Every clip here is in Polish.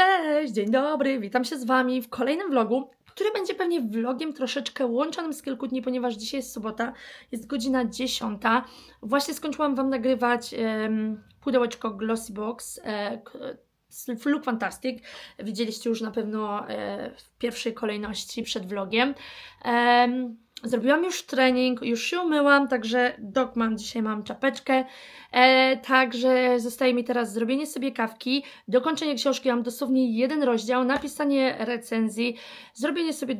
Cześć, dzień dobry, witam się z Wami w kolejnym vlogu, który będzie pewnie vlogiem troszeczkę łączonym z kilku dni, ponieważ dzisiaj jest sobota, jest godzina 10. Właśnie skończyłam Wam nagrywać em, pudełeczko Glossy Box. E, Look Fantastic. Widzieliście już na pewno e, w pierwszej kolejności przed vlogiem. Em, zrobiłam już trening, już się umyłam, także dok mam, dzisiaj mam czapeczkę. E, także zostaje mi teraz zrobienie sobie kawki, dokończenie książki, mam dosłownie jeden rozdział, napisanie recenzji, zrobienie sobie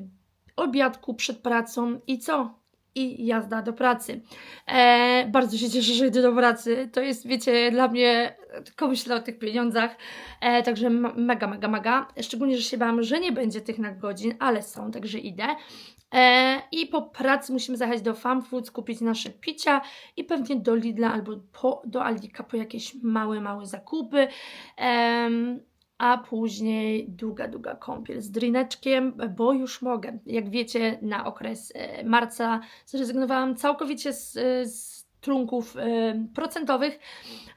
obiadku przed pracą i co? I jazda do pracy. E, bardzo się cieszę, że idę do pracy. To jest, wiecie, dla mnie, tylko myślę o tych pieniądzach. E, także mega, mega, mega. Szczególnie, że się bałam, że nie będzie tych nagodzin, ale są, także idę. E, I po pracy musimy zajechać do Farm Foods, kupić nasze picia i pewnie do Lidla albo po, do Aldika po jakieś małe, małe zakupy. Em, a później długa, długa kąpiel z drineczkiem, bo już mogę. Jak wiecie, na okres e, marca zrezygnowałam całkowicie z, e, z trunków e, procentowych,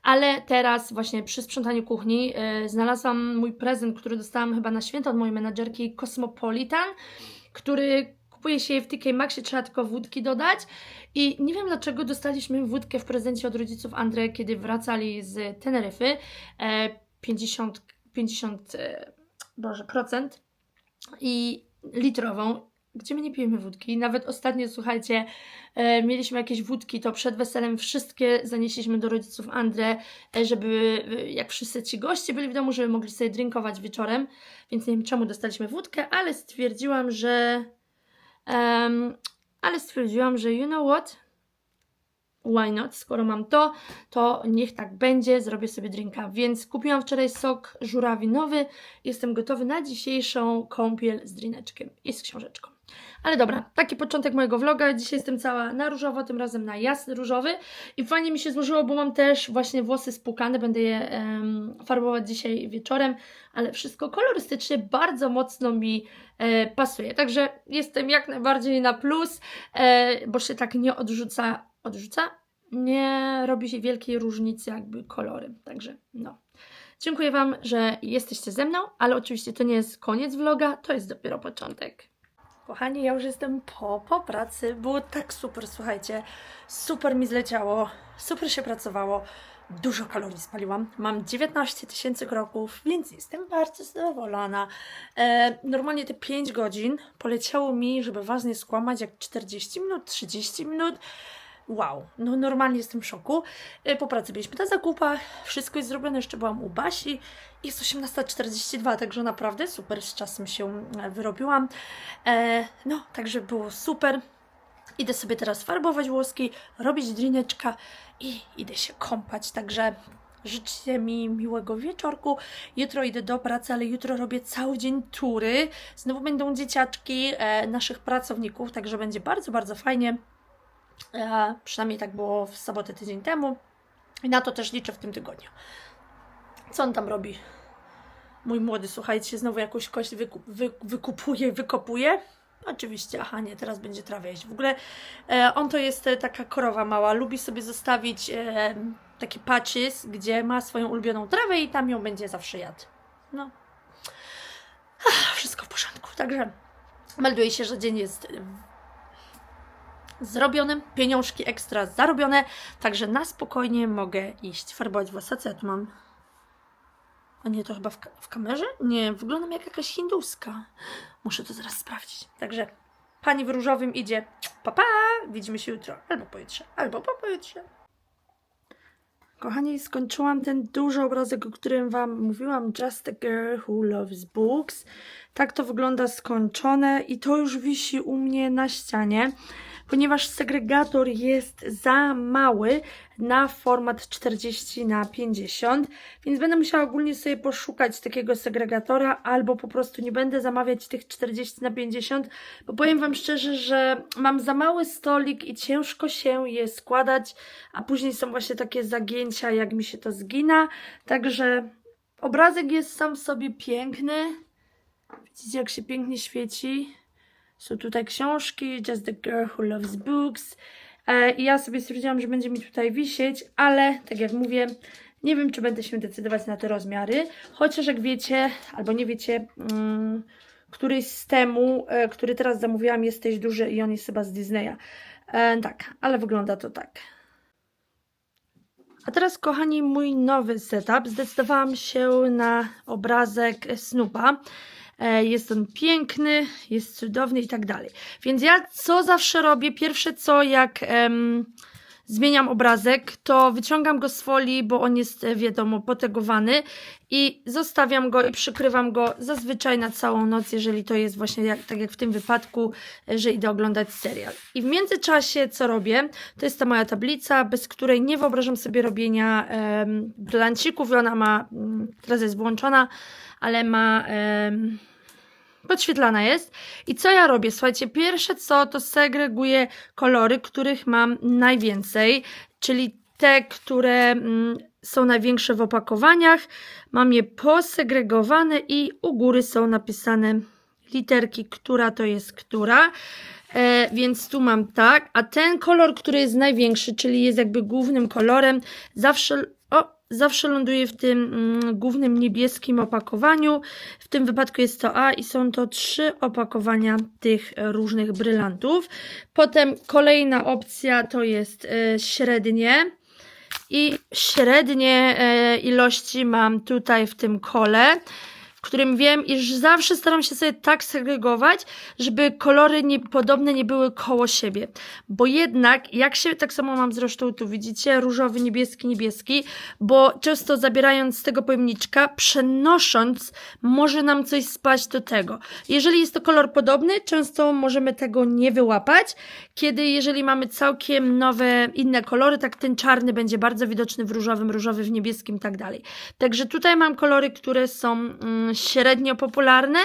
ale teraz właśnie przy sprzątaniu kuchni znalazłam mój prezent, który dostałam chyba na święto od mojej menadżerki Cosmopolitan, który kupuje się je w TK Maxie, trzeba tylko wódki dodać. I nie wiem dlaczego dostaliśmy wódkę w prezencie od rodziców Andre, kiedy wracali z Teneryfy. E, 50, 50 e, Boże, procent i litrową, gdzie my nie pijemy wódki. Nawet ostatnio, słuchajcie, e, mieliśmy jakieś wódki, to przed weselem wszystkie zanieśliśmy do rodziców Andre, e, żeby jak wszyscy ci goście byli w domu, żeby mogli sobie drinkować wieczorem, więc nie wiem czemu dostaliśmy wódkę, ale stwierdziłam, że em, ale stwierdziłam, że you know what? Why not? Skoro mam to, to niech tak będzie, zrobię sobie drinka. Więc kupiłam wczoraj sok żurawinowy. Jestem gotowy na dzisiejszą kąpiel z drineczkiem i z książeczką. Ale dobra, taki początek mojego vloga. Dzisiaj jestem cała na różowo, tym razem na jasny różowy. I fajnie mi się złożyło, bo mam też właśnie włosy spłukane. Będę je farbować dzisiaj wieczorem, ale wszystko kolorystycznie bardzo mocno mi e, pasuje. Także jestem jak najbardziej na plus, e, bo się tak nie odrzuca. Odrzuca? Nie robi się wielkiej różnicy, jakby kolory. Także no. Dziękuję Wam, że jesteście ze mną, ale oczywiście to nie jest koniec vloga, to jest dopiero początek. Kochani, ja już jestem po, po pracy. Było tak super, słuchajcie. Super mi zleciało, super się pracowało. Dużo kalorii spaliłam. Mam 19 tysięcy kroków, więc jestem bardzo zadowolona. E, normalnie te 5 godzin poleciało mi, żeby Was nie skłamać, jak 40 minut, 30 minut. Wow, no normalnie jestem w szoku. E, Po pracy byliśmy na zakupach, wszystko jest zrobione, jeszcze byłam u Basi. Jest 18.42, także naprawdę super z czasem się e, wyrobiłam. E, no, także było super. Idę sobie teraz farbować włoski, robić drineczka i idę się kąpać, także życzcie mi miłego wieczorku. Jutro idę do pracy, ale jutro robię cały dzień tury. Znowu będą dzieciaczki e, naszych pracowników, także będzie bardzo, bardzo fajnie. E, przynajmniej tak było w sobotę tydzień temu. I na to też liczę w tym tygodniu. Co on tam robi? Mój młody, słuchajcie, znowu jakąś kość wykup, wy, wykupuje, wykopuje. Oczywiście, aha, nie, teraz będzie trawę jeść. W ogóle e, on to jest e, taka korowa mała, lubi sobie zostawić e, taki patches, gdzie ma swoją ulubioną trawę i tam ją będzie zawsze jadł. No. Ach, wszystko w porządku, także melduje się, że dzień jest e, zrobiony, pieniążki ekstra zarobione, także na spokojnie mogę iść farbować włosy. Co ja tu mam? A nie, to chyba w, ka- w kamerze? Nie, wyglądam jak jakaś hinduska. Muszę to zaraz sprawdzić. Także pani w różowym idzie. Pa, pa! Widzimy się jutro. Albo pojutrze, albo po pojutrze. Kochani, skończyłam ten duży obrazek, o którym Wam mówiłam. Just a girl who loves books. Tak to wygląda skończone i to już wisi u mnie na ścianie, ponieważ segregator jest za mały na format 40 na 50, więc będę musiała ogólnie sobie poszukać takiego segregatora, albo po prostu nie będę zamawiać tych 40 na 50, bo powiem Wam szczerze, że mam za mały stolik i ciężko się je składać, a później są właśnie takie zagięcia, jak mi się to zgina, także obrazek jest sam w sobie piękny, widzicie jak się pięknie świeci, są tutaj książki, Just the Girl Who Loves Books. E, I ja sobie stwierdziłam, że będzie mi tutaj wisieć, ale tak jak mówię, Nie wiem, czy będę się decydować na te rozmiary, chociaż jak wiecie, albo nie wiecie, mm, któryś z temu, e, który teraz zamówiłam, jest też duży i on jest chyba z Disneya. E, tak, ale wygląda to tak. A teraz, kochani, mój nowy setup. Zdecydowałam się na obrazek Snoopa. E, Jest on piękny, jest cudowny i tak dalej. Więc ja co zawsze robię? Pierwsze co, jak em, zmieniam obrazek, to wyciągam go z folii, bo on jest, e, wiadomo, potegowany i zostawiam go i przykrywam go zazwyczaj na całą noc, jeżeli to jest właśnie jak, tak jak w tym wypadku, e, że idę oglądać serial. I w międzyczasie co robię? To jest ta moja tablica, bez której nie wyobrażam sobie robienia em, brylancików i ona ma, mm, teraz jest włączona, ale ma... podświetlana jest. I co ja robię? Słuchajcie, pierwsze co to segreguję kolory, których mam najwięcej, czyli te, które mm, są największe w opakowaniach. Mam je posegregowane i u góry są napisane literki, która to jest która. E, więc tu mam tak, a ten kolor, który jest największy, czyli jest jakby głównym kolorem, zawsze, zawsze ląduje w tym mm, głównym niebieskim opakowaniu. W tym wypadku jest to A i są to trzy opakowania tych e, różnych brylantów. Potem kolejna opcja to jest e, średnie. I średnie e, ilości mam tutaj w tym kole, którym wiem, iż zawsze staram się sobie tak segregować, żeby kolory nie, podobne nie były koło siebie. Bo jednak, jak się, tak samo mam zresztą tu widzicie, różowy, niebieski, niebieski, bo często zabierając z tego pojemniczka, przenosząc, może nam coś spaść do tego. Jeżeli jest to kolor podobny, często możemy tego nie wyłapać, kiedy jeżeli mamy całkiem nowe, inne kolory, tak ten czarny będzie bardzo widoczny w różowym, różowy w niebieskim, tak dalej. Także tutaj mam kolory, które są mm, średnio popularne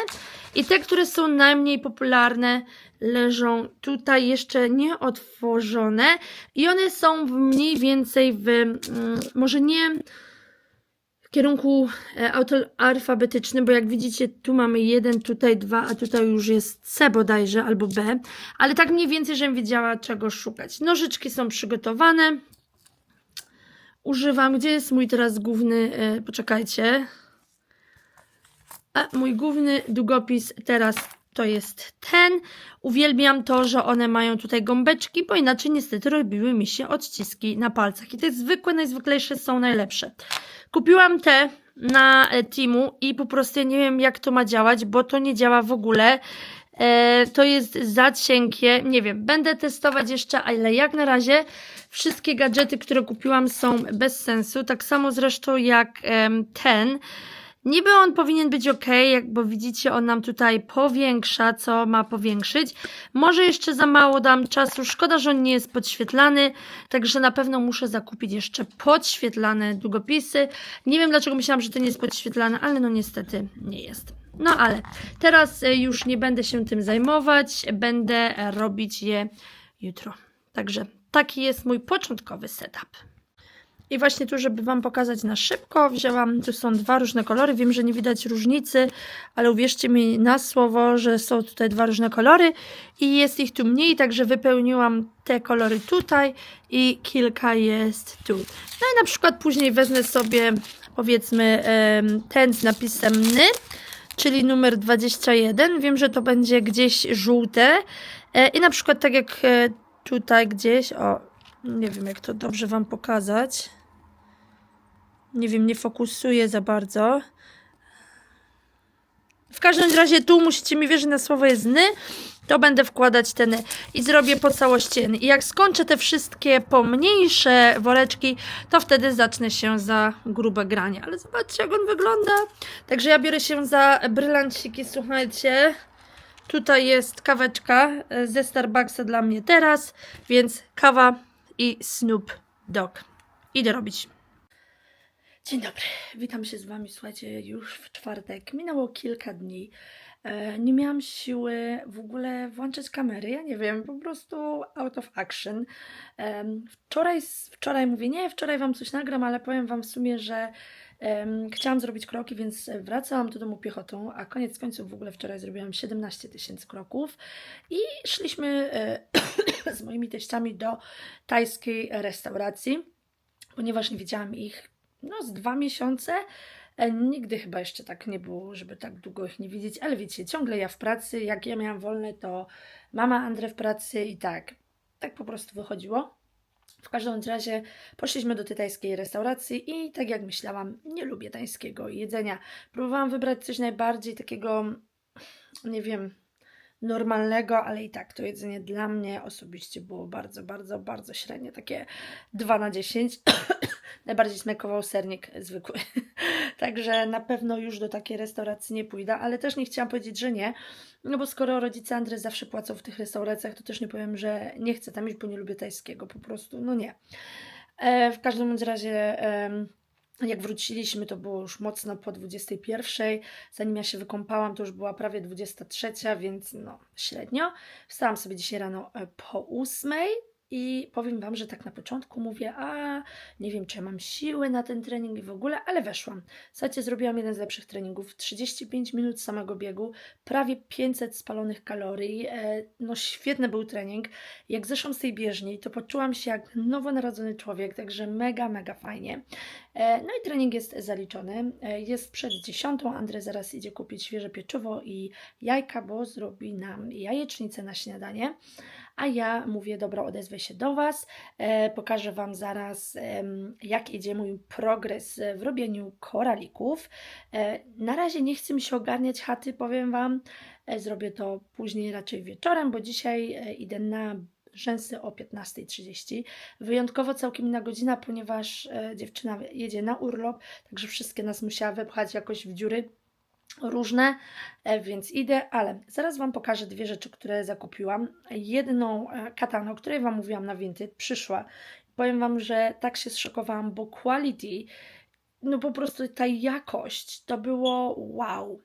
i te, które są najmniej popularne, leżą tutaj jeszcze nieotworzone i one są mniej więcej w, mm, może nie w kierunku e, alfabetycznym, bo jak widzicie, tu mamy jeden, tutaj dwa, a tutaj już jest C bodajże, albo B, ale tak mniej więcej, żebym wiedziała, czego szukać. Nożyczki są przygotowane. Używam, gdzie jest mój teraz główny, e, poczekajcie. A mój główny długopis teraz to jest ten. Uwielbiam to, że one mają tutaj gąbeczki, bo inaczej niestety robiły mi się odciski na palcach. I te zwykłe, najzwyklejsze są najlepsze. Kupiłam te na e, Timu i po prostu nie wiem jak to ma działać, bo to nie działa w ogóle. E, to jest za cienkie, nie wiem, będę testować jeszcze, ale jak na razie wszystkie gadżety, które kupiłam są bez sensu, tak samo zresztą jak em, ten. Niby on powinien być ok, jak bo widzicie, on nam tutaj powiększa, co ma powiększyć. Może jeszcze za mało dam czasu, szkoda, że on nie jest podświetlany, także na pewno muszę zakupić jeszcze podświetlane długopisy. Nie wiem dlaczego myślałam, że ten jest podświetlany, ale no niestety nie jest. No ale teraz e, już nie będę się tym zajmować, będę robić je jutro. Także taki jest mój początkowy setup. I właśnie tu, żeby Wam pokazać na szybko, wzięłam, tu są dwa różne kolory. Wiem, że nie widać różnicy, ale uwierzcie mi na słowo, że są tutaj dwa różne kolory i jest ich tu mniej, także wypełniłam te kolory tutaj i kilka jest tu. No i na przykład później wezmę sobie, powiedzmy, ten z napisem NY, czyli numer 21. Wiem, że to będzie gdzieś żółte e, i na przykład tak jak e, tutaj gdzieś, o, nie wiem jak to dobrze Wam pokazać. Nie wiem, nie fokusuję za bardzo. W każdym razie tu musicie mi wierzyć na słowo jest ny, to będę wkładać ten i zrobię po całości ny. I jak skończę te wszystkie pomniejsze woreczki, to wtedy zacznę się za grube granie. Ale zobaczcie jak on wygląda. Także ja biorę się za brylanciki, słuchajcie. Tutaj jest kaweczka e, ze Starbucksa dla mnie teraz, więc kawa i Snoop Dogg. Idę robić. Dzień dobry, witam się z Wami. Słuchajcie, już w czwartek minęło kilka dni. E, nie miałam siły w ogóle włączać kamery. Ja nie wiem, po prostu out of action. Wczoraj, wczoraj mówię, nie, wczoraj Wam coś nagram, ale powiem Wam w sumie, że chciałam zrobić kroki, więc wracałam do domu piechotą, a koniec końców w ogóle wczoraj zrobiłam 17 tysięcy kroków i szliśmy e, z moimi teściami do tajskiej restauracji, ponieważ nie widziałam ich no z dwa miesiące. E, Nigdy chyba jeszcze tak nie było, żeby tak długo ich nie widzieć, ale wiecie, ciągle ja w pracy, jak ja miałam wolne, to mama Andrę w pracy i tak, tak po prostu wychodziło. W każdym razie poszliśmy do tej tajskiej restauracji i tak jak myślałam, nie lubię tajskiego jedzenia. Próbowałam wybrać coś najbardziej takiego, nie wiem, normalnego, ale i tak to jedzenie dla mnie osobiście było bardzo, bardzo, bardzo średnie, takie 2 na 10. Najbardziej smakował sernik zwykły. Także na pewno już do takiej restauracji nie pójdę, ale też nie chciałam powiedzieć, że nie, no bo skoro rodzice Andry zawsze płacą w tych restauracjach, to też nie powiem, że nie chcę tam iść, bo nie lubię tajskiego, po prostu, no nie. E, w każdym razie, em, jak wróciliśmy, to było już mocno po 21. Zanim ja się wykąpałam, to już była prawie 23, więc no średnio. Wstałam sobie dzisiaj rano e, po 8 i powiem Wam, że tak na początku mówię, a nie wiem, czy mam siły na ten trening i w ogóle, ale weszłam. Słuchajcie, zrobiłam jeden z lepszych treningów. 35 minut samego biegu, prawie 500 spalonych kalorii. E, no świetny był trening. Jak zeszłam z tej bieżni, to poczułam się jak nowonarodzony człowiek, także mega, mega fajnie. E, no i trening jest zaliczony. E, jest przed dziesiątą. Andrzej zaraz idzie kupić świeże pieczywo i jajka, bo zrobi nam jajecznicę na śniadanie. A ja mówię, dobra, odezwę się do Was. E, pokażę Wam zaraz, jak idzie mój progres w robieniu koralików. E, na razie nie chcę mi się ogarniać chaty, powiem Wam. E, zrobię to później raczej wieczorem, bo dzisiaj idę na rzęsy o 15.30. Wyjątkowo całkiem inna godzina, ponieważ dziewczyna jedzie na urlop, także wszystkie nas musiała wypchać jakoś w dziury różne, e, więc idę, ale zaraz Wam pokażę dwie rzeczy, które zakupiłam. Jedną e, katanę, o której Wam mówiłam na Vinted, przyszła. Powiem Wam, że tak się zszokowałam, bo quality, no po prostu ta jakość, to było wow.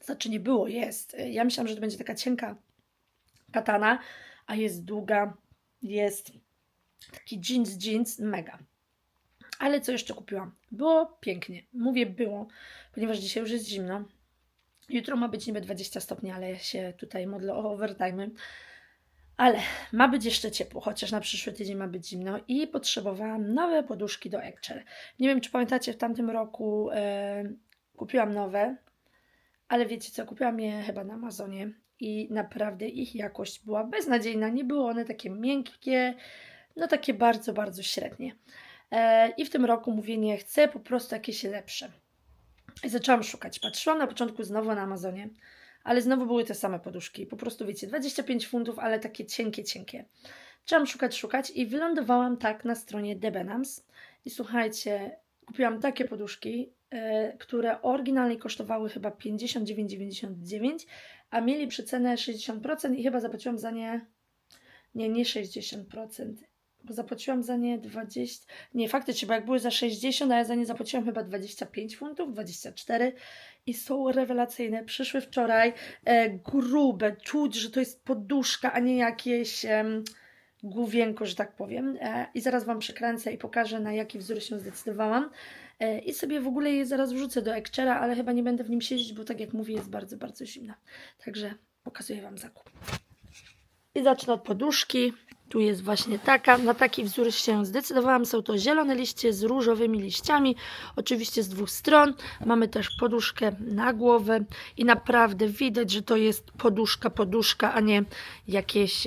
Znaczy nie było, jest. Ja myślałam, że to będzie taka cienka katana, a jest długa, jest taki jeans, jeans, mega. Ale co jeszcze kupiłam? Było pięknie. Mówię było, ponieważ dzisiaj już jest zimno. Jutro ma być niby 20 stopni, ale ja się tutaj modlę o overtime. Ale ma być jeszcze ciepło, chociaż na przyszły tydzień ma być zimno i potrzebowałam nowe poduszki do Ekcher. Nie wiem, czy pamiętacie, w tamtym roku e, kupiłam nowe, ale wiecie co, kupiłam je chyba na Amazonie i naprawdę ich jakość była beznadziejna. Nie były one takie miękkie, no takie bardzo, bardzo średnie. E, I w tym roku mówię, nie chcę, po prostu jakieś lepsze. I zaczęłam szukać. Patrzyłam na początku znowu na Amazonie, ale znowu były te same poduszki. Po prostu wiecie, 25 funtów, ale takie cienkie, cienkie. Zaczęłam szukać, szukać i wylądowałam tak na stronie Debenhams. I słuchajcie, kupiłam takie poduszki, e, które oryginalnie kosztowały chyba 59,99, a mieli przecenę 60% i chyba zapłaciłam za nie, nie, nie 60%, bo zapłaciłam za nie 20, nie faktycznie, bo jak były za 60, a ja za nie zapłaciłam chyba 25 funtów, 24 i są rewelacyjne. Przyszły wczoraj e, grube, czuć, że to jest poduszka, a nie jakieś em, główienko, że tak powiem. E, I zaraz Wam przekręcę i pokażę, na jaki wzór się zdecydowałam. E, I sobie w ogóle je zaraz wrzucę do Ekczera, ale chyba nie będę w nim siedzieć, bo tak jak mówię, jest bardzo, bardzo zimna. Także pokazuję Wam zakup. I zacznę od poduszki. Tu jest właśnie taka, na taki wzór się zdecydowałam. Są to zielone liście z różowymi liściami, oczywiście z dwóch stron. Mamy też poduszkę na głowę i naprawdę widać, że to jest poduszka, poduszka, a nie jakieś,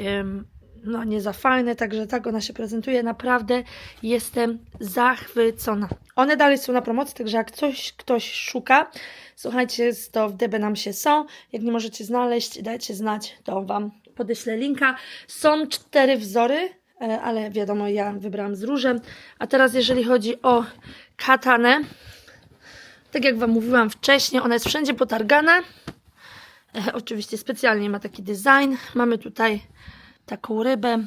no nie za fajne, także tak ona się prezentuje. Naprawdę jestem zachwycona. One dalej są na promocji, także jak coś ktoś szuka, słuchajcie, to w Debenamsie są. Jak nie możecie znaleźć, dajcie znać, to Wam podeślę linka. Są cztery wzory, e, ale wiadomo, ja wybrałam z różem. A teraz jeżeli chodzi o katanę, tak jak Wam mówiłam wcześniej, ona jest wszędzie potargana. E, oczywiście specjalnie ma taki design. Mamy tutaj taką rybę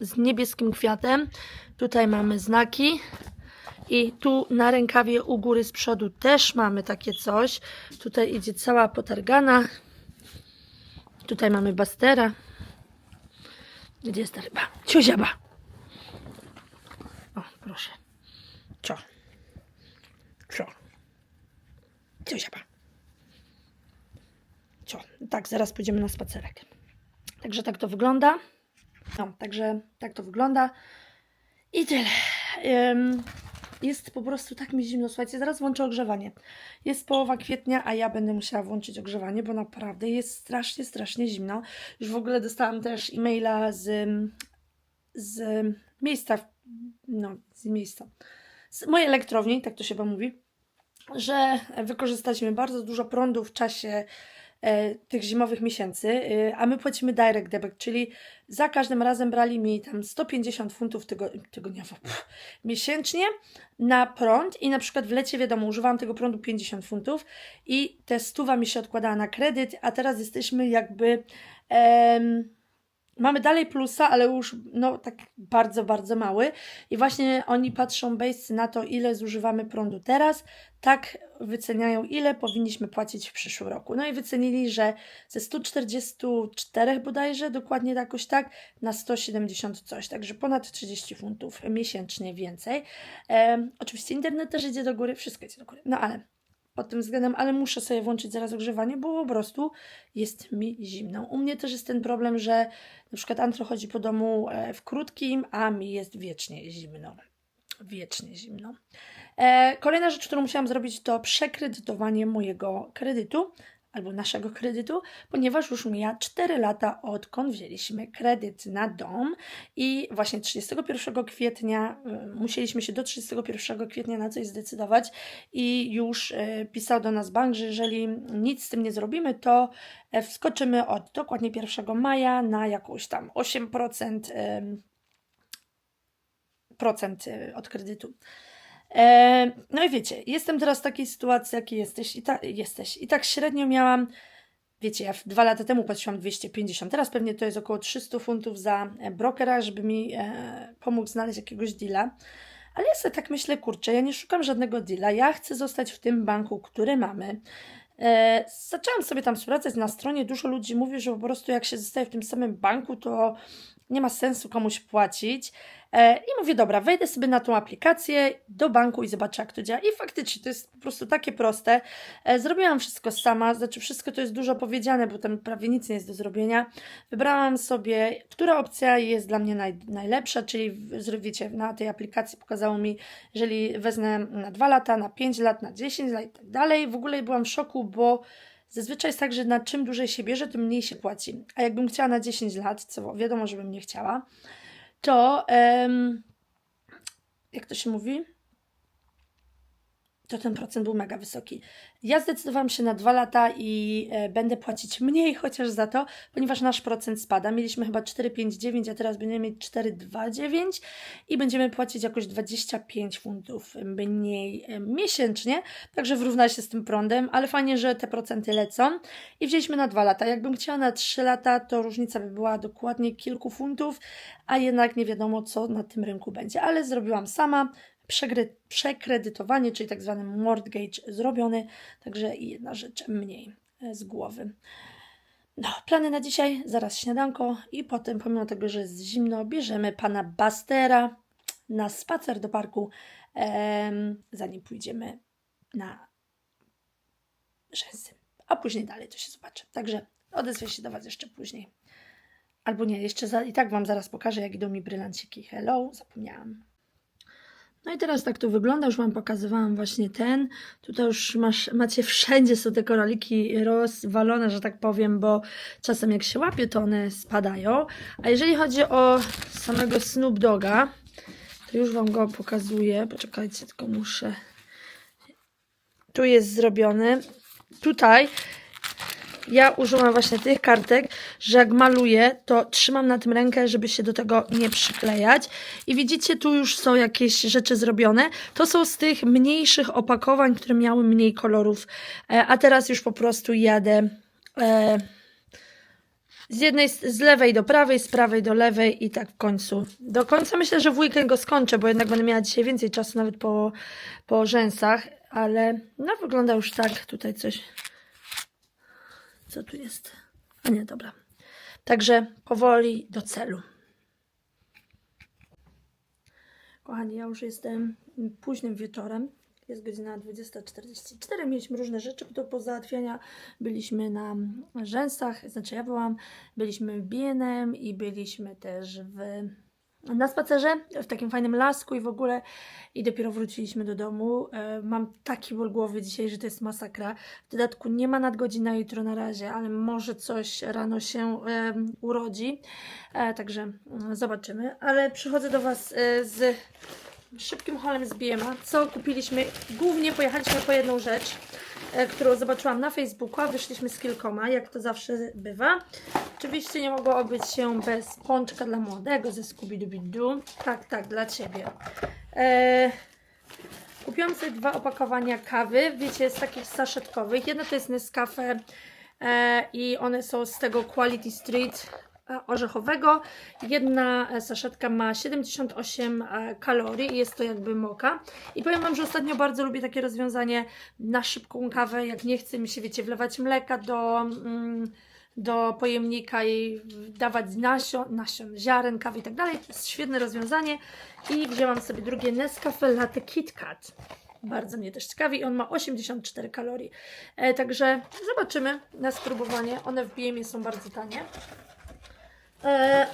z niebieskim kwiatem. Tutaj mamy znaki. I tu na rękawie u góry z przodu też mamy takie coś. Tutaj idzie cała potargana. Tutaj mamy bastera. Gdzie jest ta ryba? Cioziaba. O, proszę. Cio. Cio. Cioziaba. Cio. Tak, zaraz pójdziemy na spacerek. Także tak to wygląda. No, także tak to wygląda. I tyle. Ym, jest po prostu tak mi zimno. Słuchajcie, zaraz włączę ogrzewanie. Jest połowa kwietnia, a ja będę musiała włączyć ogrzewanie, bo naprawdę jest strasznie, strasznie zimno. Już w ogóle dostałam też e-maila z, z miejsca, no, z miejsca, z mojej elektrowni, tak to się chyba mówi, że wykorzystaliśmy bardzo dużo prądu w czasie tych zimowych miesięcy, e, a my płacimy direct debit, czyli za każdym razem brali mi tam 150 funtów tygo, tygodniowo, pff, miesięcznie na prąd i na przykład w lecie, wiadomo, używałam tego prądu 50 funtów i te stuwa mi się odkładała na kredyt, a teraz jesteśmy jakby... em, Mamy dalej plusa, ale już no tak bardzo, bardzo mały. I właśnie oni patrzą base na to, ile zużywamy prądu teraz, tak wyceniają, ile powinniśmy płacić w przyszłym roku. No i wycenili, że ze 144 bodajże, dokładnie jakoś tak, na 170 coś, także ponad 30 funtów miesięcznie więcej. Oczywiście internet też idzie do góry, wszystko idzie do góry, no ale pod tym względem, ale muszę sobie włączyć zaraz ogrzewanie, bo po prostu jest mi zimno. U mnie też jest ten problem, że na przykład Antro chodzi po domu e, w krótkim, a mi jest wiecznie zimno. Wiecznie zimno. E, kolejna rzecz, którą musiałam zrobić, to przekredytowanie mojego kredytu albo naszego kredytu, ponieważ już mija 4 lata odkąd wzięliśmy kredyt na dom i właśnie 31 kwietnia y, musieliśmy się do 31 kwietnia na coś zdecydować i już y, pisał do nas bank, że jeżeli nic z tym nie zrobimy, to e, wskoczymy od dokładnie 1 maja na jakąś tam 8% ym, procent y, od kredytu. E, no i wiecie, jestem teraz w takiej sytuacji, jakiej jesteś i, ta, jesteś. I tak średnio miałam, wiecie, ja dwa lata temu płaciłam 250, teraz pewnie to jest około 300 funtów za e, brokera, żeby mi e, pomógł znaleźć jakiegoś deala. Ale ja sobie tak myślę, kurczę, ja nie szukam żadnego deala, ja chcę zostać w tym banku, który mamy. E, zaczęłam sobie tam sprawdzać na stronie, dużo ludzi mówi, że po prostu jak się zostaje w tym samym banku, to nie ma sensu komuś płacić. E, I mówię, dobra, wejdę sobie na tą aplikację do banku i zobaczę, jak to działa. I faktycznie to jest po prostu takie proste. E, Zrobiłam wszystko sama, znaczy wszystko to jest dużo powiedziane, bo tam prawie nic nie jest do zrobienia. Wybrałam sobie, która opcja jest dla mnie naj, najlepsza, czyli wiecie, na tej aplikacji pokazało mi, jeżeli wezmę na 2 lata, na 5 lat, na 10 lat i tak dalej. W ogóle byłam w szoku, bo Zazwyczaj jest tak, że na czym dłużej się bierze, tym mniej się płaci. A jakbym chciała na 10 lat, co wiadomo, żebym nie chciała, to jak to się mówi? To ten procent był mega wysoki. Ja zdecydowałam się na dwa lata i e, będę płacić mniej chociaż za to, ponieważ nasz procent spada. Mieliśmy chyba 4,59, a teraz będziemy mieć 4,29 i będziemy płacić jakoś 25 funtów mniej e, miesięcznie, także wyrówna się z tym prądem, ale fajnie, że te procenty lecą i wzięliśmy na dwa lata. Jakbym chciała na trzy lata, to różnica by była dokładnie kilku funtów, a jednak nie wiadomo, co na tym rynku będzie, ale zrobiłam sama. Przekredytowanie, czyli tak zwany mortgage zrobiony, także jedna rzecz mniej e, z głowy. No, plany na dzisiaj, zaraz śniadanko i potem, pomimo tego, że jest zimno, bierzemy pana Bastera na spacer do parku, em, zanim pójdziemy na rzęsy. A później dalej to się zobaczy. Także odezwę się do Was jeszcze później. Albo nie, jeszcze za, i tak Wam zaraz pokażę, jak idą mi brylanciki. Hello, zapomniałam. No i teraz tak to wygląda, już Wam pokazywałam właśnie ten. Tutaj już masz, macie wszędzie są te koraliki rozwalone, że tak powiem, bo czasem jak się łapie, to one spadają. A jeżeli chodzi o samego Snoop Doga, to już Wam go pokazuję. Poczekajcie, tylko muszę. Tu jest zrobiony. Tutaj ja użyłam właśnie tych kartek, że jak maluję, to trzymam na tym rękę, żeby się do tego nie przyklejać. I widzicie, tu już są jakieś rzeczy zrobione. To są z tych mniejszych opakowań, które miały mniej kolorów. E, a teraz już po prostu jadę e, z jednej, z lewej do prawej, z prawej do lewej i tak w końcu. Do końca myślę, że w weekend go skończę, bo jednak będę miała dzisiaj więcej czasu nawet po, po rzęsach, ale no wygląda już tak. Tutaj coś co tu jest? A nie, dobra. Także powoli do celu. Kochani, ja już jestem późnym wieczorem. Jest godzina 20.44. Mieliśmy różne rzeczy do pozałatwiania. Byliśmy na rzęsach, znaczy ja byłam, byliśmy w BNM i byliśmy też w na spacerze w takim fajnym lasku i w ogóle i dopiero wróciliśmy do domu. E, mam taki ból głowy dzisiaj, że to jest masakra. W dodatku nie ma nadgodzina jutro na razie, ale może coś rano się urodzi. E, także mm, zobaczymy. Ale przychodzę do Was e, z szybkim holem z BMA. Co kupiliśmy? Głównie pojechaliśmy po jedną rzecz, e, którą zobaczyłam na Facebooku, wyszliśmy z kilkoma, jak to zawsze bywa. Oczywiście nie mogło obyć się bez pączka dla młodego ze Scooby-Doo. Tak, tak, dla Ciebie. E, kupiłam sobie dwa opakowania kawy, wiecie, z takich saszetkowych. Jedno to jest Nescafe e, i one są z tego Quality Street orzechowego. Jedna e, saszetka ma 78 e, kalorii i jest to jakby moka. I powiem Wam, że ostatnio bardzo lubię takie rozwiązanie na szybką kawę, jak nie chce mi się, wiecie, wlewać mleka do... Mm, do pojemnika i dawać nasion, nasion ziaren, kawy i tak dalej. To jest świetne rozwiązanie. I wzięłam sobie drugie Nescafe Latte Kit Kat. Bardzo mnie też ciekawi. On ma 84 kalorii. E, także zobaczymy na spróbowanie. One w BM są bardzo tanie. E,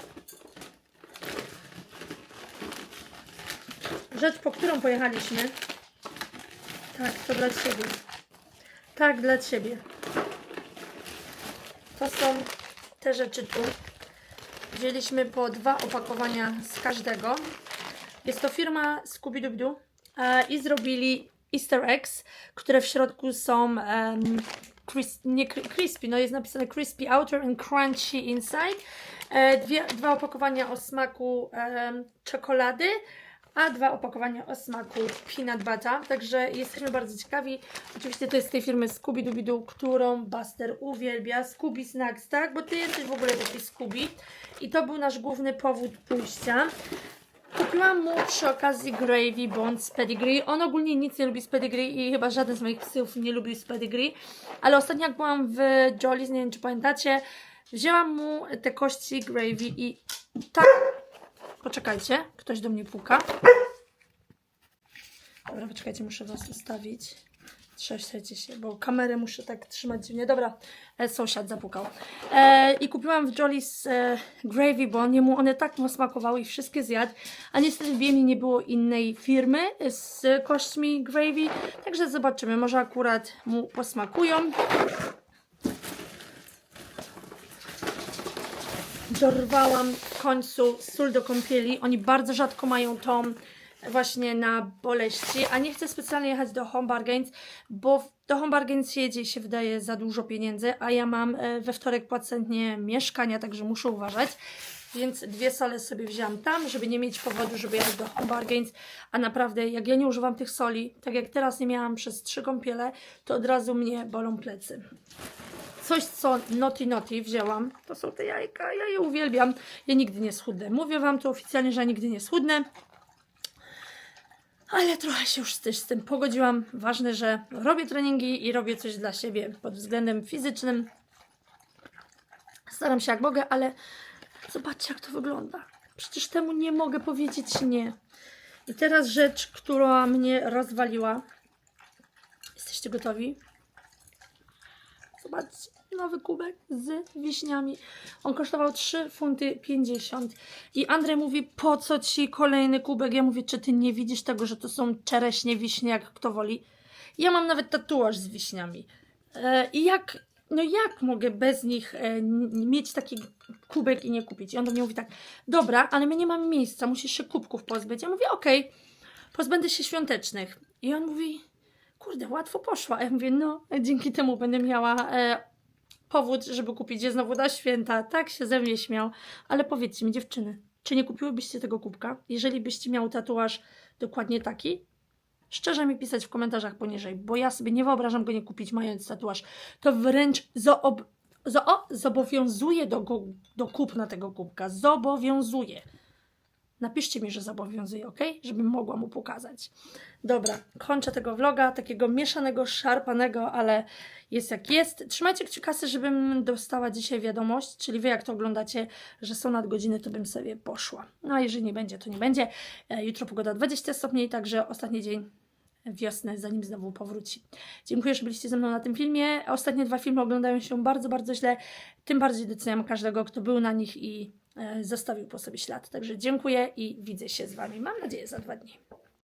rzecz, po którą pojechaliśmy. Tak, to dla Ciebie. Tak, dla Ciebie. To są te rzeczy tu. Wzięliśmy po dwa opakowania z każdego. Jest to firma Scooby-Doo e, i zrobili easter eggs, które w środku są cris nie cri- crispy, no jest napisane crispy outer and crunchy inside. E, dwie, dwa opakowania o smaku em, czekolady, a dwa opakowania o smaku peanut butter. Także jesteśmy bardzo ciekawi. Oczywiście to jest z tej firmy Scooby-Doo, którą Buster uwielbia. Scooby Snacks, tak? Bo ty jesteś w ogóle taki Scooby. I to był nasz główny powód pójścia. Kupiłam mu przy okazji Gravy Bond z Pedigree. On ogólnie nic nie lubi z Pedigree i chyba żaden z moich psów nie lubi z Pedigree. Ale ostatnio jak byłam w Jolly's, nie wiem czy pamiętacie, wzięłam mu te kości Gravy i tak... Poczekajcie, ktoś do mnie puka. Dobra, poczekajcie, muszę was ustawić. Trzeszczecie się, bo kamerę muszę tak trzymać dziwnie. Dobra, e, sąsiad zapukał. E, I kupiłam w Jolly's e, Gravy, bo jemu one tak mu smakowały i wszystkie zjadł. A niestety w Biemi nie było innej firmy z kośćmi Gravy, także zobaczymy, może akurat mu posmakują. Dorwałam w końcu sól do kąpieli. Oni bardzo rzadko mają tą właśnie na boleści, a nie chcę specjalnie jechać do Home Bargains, bo do Home Bargains jedzie się wydaje za dużo pieniędzy, a ja mam e, we wtorek płacenie mieszkania, także muszę uważać. Więc dwie sole sobie wzięłam tam, żeby nie mieć powodu, żeby jechać do Home Bargains. A naprawdę, jak ja nie używam tych soli, tak jak teraz nie miałam przez trzy kąpiele, to od razu mnie bolą plecy coś, co Noti Noti wzięłam. To są te jajka, ja je uwielbiam. Ja nigdy nie schudnę. Mówię Wam tu oficjalnie, że ja nigdy nie schudnę. Ale trochę się już też z tym pogodziłam. Ważne, że robię treningi i robię coś dla siebie pod względem fizycznym. Staram się jak mogę, ale zobaczcie jak to wygląda. Przecież temu nie mogę powiedzieć nie. I teraz rzecz, która mnie rozwaliła. Jesteście gotowi? Zobaczcie, nowy kubek z wiśniami. On kosztował 3 funty 50. I Andrzej mówi, po co ci kolejny kubek? Ja mówię, czy ty nie widzisz tego, że to są czereśnie, wiśnie, jak kto woli? Ja mam nawet tatuaż z wiśniami. E, I jak, no jak mogę bez nich e, mieć taki kubek i nie kupić? I on do mnie mówi tak, dobra, ale my nie mamy miejsca, musisz się kubków pozbyć. Ja mówię, okej, pozbędę się świątecznych. I on mówi, kurde, łatwo poszła. Ja mówię, no, dzięki temu będę miała e, powód, żeby kupić je znowu na święta. Tak się ze mnie śmiał. Ale powiedzcie mi, dziewczyny, czy nie kupiłybyście tego kubka, jeżeli byście miały tatuaż dokładnie taki? Szczerze mi pisać w komentarzach poniżej, bo ja sobie nie wyobrażam go nie kupić mając tatuaż. To wręcz zoob, zo, zobowiązuje do, go, do kupna tego kubka. Zobowiązuje. Napiszcie mi, że zobowiązuje, ok? Żebym mogła mu pokazać. Dobra, kończę tego vloga, takiego mieszanego, szarpanego, ale jest jak jest. Trzymajcie kciukasy, żebym dostała dzisiaj wiadomość, czyli wy jak to oglądacie, że są nadgodziny, to bym sobie poszła. No a jeżeli nie będzie, to nie będzie. E, Jutro pogoda 20 stopni, także ostatni dzień wiosny, zanim znowu powróci. Dziękuję, że byliście ze mną na tym filmie. Ostatnie dwa filmy oglądają się bardzo, bardzo źle. Tym bardziej doceniam każdego, kto był na nich i e, zostawił po sobie ślad. Także dziękuję i widzę się z Wami, mam nadzieję, za dwa dni.